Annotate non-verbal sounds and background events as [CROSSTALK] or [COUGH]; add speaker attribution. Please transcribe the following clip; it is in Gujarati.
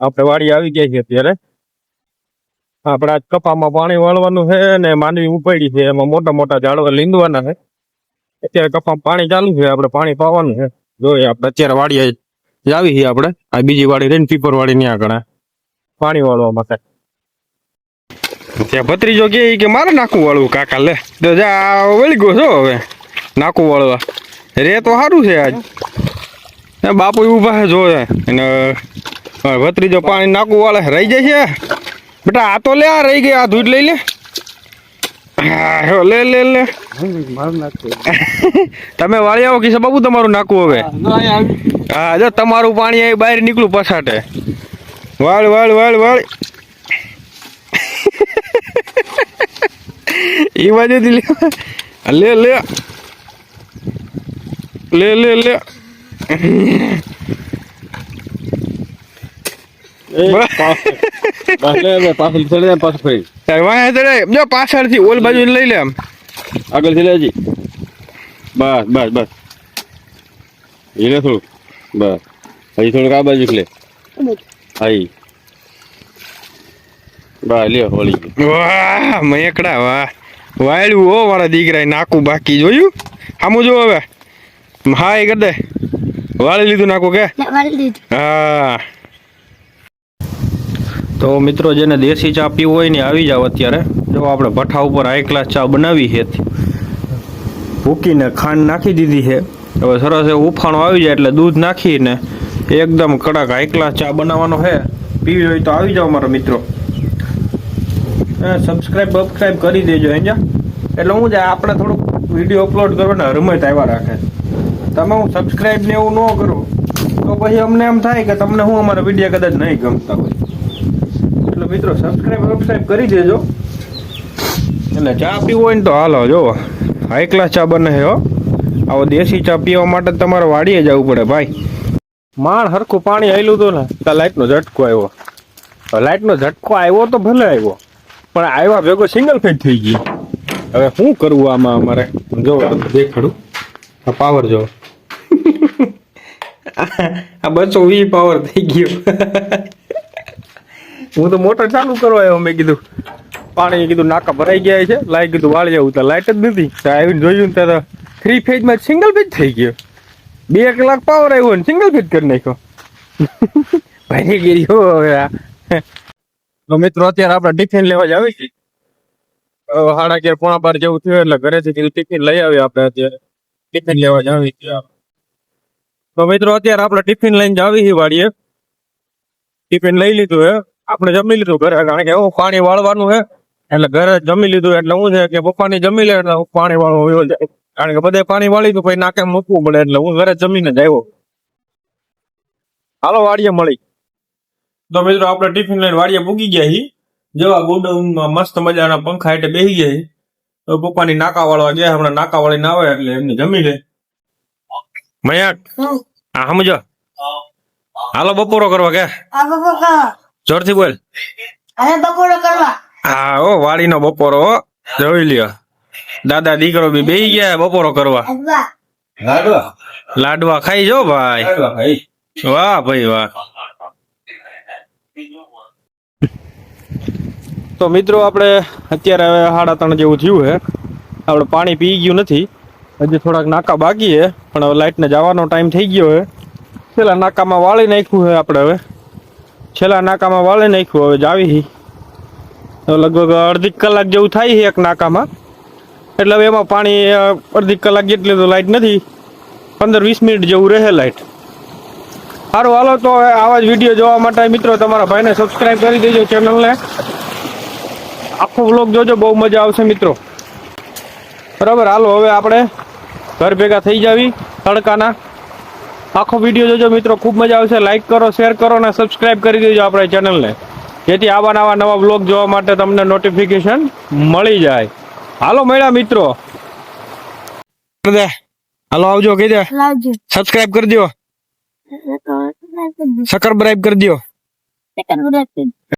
Speaker 1: આપણે વાડી આવી ગયા છે અત્યારે. આપણે આજ કપામાં પાણી વાળવાનું છે ને માંડવી ઉપાડી છે. એમાં મોટા મોટા ઝાડવા લીંદવાના છે. અત્યારે કપામાં પાણી ચાલુ છે. આપણે પાણી પાવાનું છે. જોઈએ આપણે અત્યારે વાડીએ આવી છીએ આપણે. આ બીજી વાડી રહીને પીપર વાડી ત્યાં આગળ પાણી વાળવા માટે. ત્યાં ભત્રીજો કે મારે નાખું વાળવું કાકા, લે. તો જા વળી ગયો છો હવે. નાખું વાળવા. રે તો સારું છે આજ. બાપુ ઊભા છે જો હવે ભત્રીજો પાણી નાખવું વાળે રહી છે. બેટા, આ તો લે, આ રહી ગઈ, આ દૂધ લઈ લે. લે લે લે. તમે વાળી આવો કિસ્સા બાબુ તમારું નાખવું હવે? હા, જો, તમારું પાણી અહીં બહાર નીકળું પછાટે. વાળ વાળ વાળ વાળ. એ બાજુથી લે લે. લે લે લે. જો પાછળથી ઓલ બાજુ લઈ લે આમ
Speaker 2: આગળ ચડે હજી બસ બસ બસ હીરે થોડું બસ હજી થોડુંક આ બાજુ લે હાઈ બસ લ્યો હોળી
Speaker 1: વાહ મયકડા વાહ વાયડું હો મારા દીકરા નાકું બાકી જોયું આમું જો હવે હા એ કરી દે વાળી લીધું. નાકું કે હા. તો મિત્રો જેને દેશી ચા પીવું હોય ને આવી જાવ અત્યારે. જો આપણે ભઠ્ઠા ઉપર હાઈ ક્લાસ ચા બનાવી છે ભૂકીને ખાંડ નાખી દીધી છે. હવે સરસ એવું ઉફાણો આવી જાય એટલે દૂધ નાખીને એકદમ કડક હાઈ ક્લાસ ચા બનાવવાનો છે. પીવી હોય તો આવી જાઓ મારા મિત્રો. સબસ્ક્રાઈબ બબસ્ક્રાઈબ કરી દેજો હેંજા એટલે હું જાય આપણે થોડુંક વીડિયો અપલોડ કરવાના રમત આવ્યા રાખે. તમે હું સબસ્ક્રાઈબ ને એવું ન કરો તો પછી અમને એમ થાય કે તમને હું અમારા વીડિયો કદાચ નહીં ગમતા હોય. મિત્રો સબસ્ક્રાઈબ સબસ્ક્રાઈબ કરી દેજો. એટલે ચા પીવો હોય ને તો હાલો જો હાઈ ક્લાસ ચા બને હો. આવો દેશી ચા પીવા માટે તમારે વાડીએ જવું પડે ભાઈ. માણ હરખું પાણી આવેલું હતું ને તો લાઇટનો ઝટકો આવ્યો. હવે લાઇટનો ઝટકો આવ્યો તો ભલે આવ્યો પણ આવ્યા ભેગો સિંગલ ફેજ થઈ ગઈ હવે શું કરવું આમાં અમારે? જો દેખાડું. આ પાવર જો [LAUGHS] આ બસો વી પાવર થઈ ગયો. હું તો મોટર ચાલુ કરવા આવ્યો, મેં કીધું, પાણી કીધું નાકા ભરાઈ ગયા છે. લાઈટ કીધું, વાળી જવું તો લાઇટ જ નથી. આવીને જોયું ત્યારે થ્રી ફેજમાં સિંગલ ફેજ થઈ ગયો. બે કલાક પાવર આવ્યો ને સિંગલ ફેજ કરી નાખ્યો. [LAUGHS] ભાઈ ગીરી હો હવે તો મિત્રો, અત્યારે આપણે ટિફિન લેવા જ આવી છીએ. સાડા પોણા બાર જેવું થયું એટલે ઘરેથી કીધું ટિફિન લઈ આવ્યો આપણે અત્યારે. ટિફિન લેવા જ આવી તો મિત્રો, અત્યારે આપણે ટિફિન લઈને જ આવી છીએ વાડીએ. ટિફિન લઈ લીધું હે. આપણે જમી લીધું ઘરે કારણ કે એવું પાણી વાળવાનું છે. એટલે ઘરે જમી લીધું એટલે હું છે કે પપ્પાની જમી લે એટલે પાણી વાળવા વયો જાય કારણ કે બધે પાણી વાળી તો પછી નાકે મૂકવું પડે એટલે હું ઘરે જમીને જ આવ્યો. હાલો વાડીએ મળી. તો મિત્રો આપણે ટિફિન લઈને વાડીએ પૂગી ગયા હી. જેવા ગોડાઉનમાં મસ્ત મજાના પંખા હેઠે બેસી ગયા તો પપ્પાની નાકા વાળવા ગયા હમણાં નાકા વાળી ના આવે એટલે એમને જમી લે. મયાક હા. સમજો. હાલો બપોરો કરવા કે
Speaker 3: આ બપોર કરવા
Speaker 1: જોરથી બોલ.
Speaker 3: હવે બપોર કરવા.
Speaker 1: હા ઓ વાડીનો બપોરો હો. જોઈ લ્યો. દાદા દીકરો બી બેહી ગયા બપોરો કરવા.
Speaker 2: લાડવા.
Speaker 1: લાડવા? ખાઈ જો ભાઈ. વાહ ભાઈ વાહ. તો મિત્રો આપણે અત્યારે હવે સાડા ત્રણ જેવું થયું છે. આપણે પાણી પી ગયું નથી. હજી થોડાક નાકા બાકી છે. પણ હવે લાઇટને જવાનો ટાઈમ થઈ ગયો છે. પેલા નાકામાં વાળી નાખ્યું છે આપણે હવે. છેલ્લા નાકામાં વાળી નાખ્યું, હવે જાવી લગભગ અડધી કલાક જેવું થાય છે એક નાકામાં. એટલે હવે એમાં પાણી અડધી કલાક જેટલી તો લાઇટ નથી. પંદર વીસ મિનિટ જેવું રહે લાઇટ સારું, હાલો તો આવા જ વીડિયો જોવા માટે મિત્રો તમારા ભાઈને સબસ્ક્રાઇબ કરી દેજો ચેનલને આખો વ્લોગ જોજો, બહુ મજા આવશે મિત્રો. બરાબર, હાલો, હવે આપણે ઘર ભેગા થઈ જાવી તડકાના. આખો વીડિયો જોજો મિત્રો ખૂબ મજા આવશે. લાઈક કરો શેર કરો અને સબસ્ક્રાઇબ કરી દેજો આપણા ચેનલને જેથી આવા નવા નવા બ્લોગ જોવા માટે તમને નોટિફિકેશન મળી જાય. હાલો મળ્યા મિત્રો. હાલો આવજો કહી દે. સબસ્ક્રાઇબ કરી દો સકરબ્રાઇબ કરી દો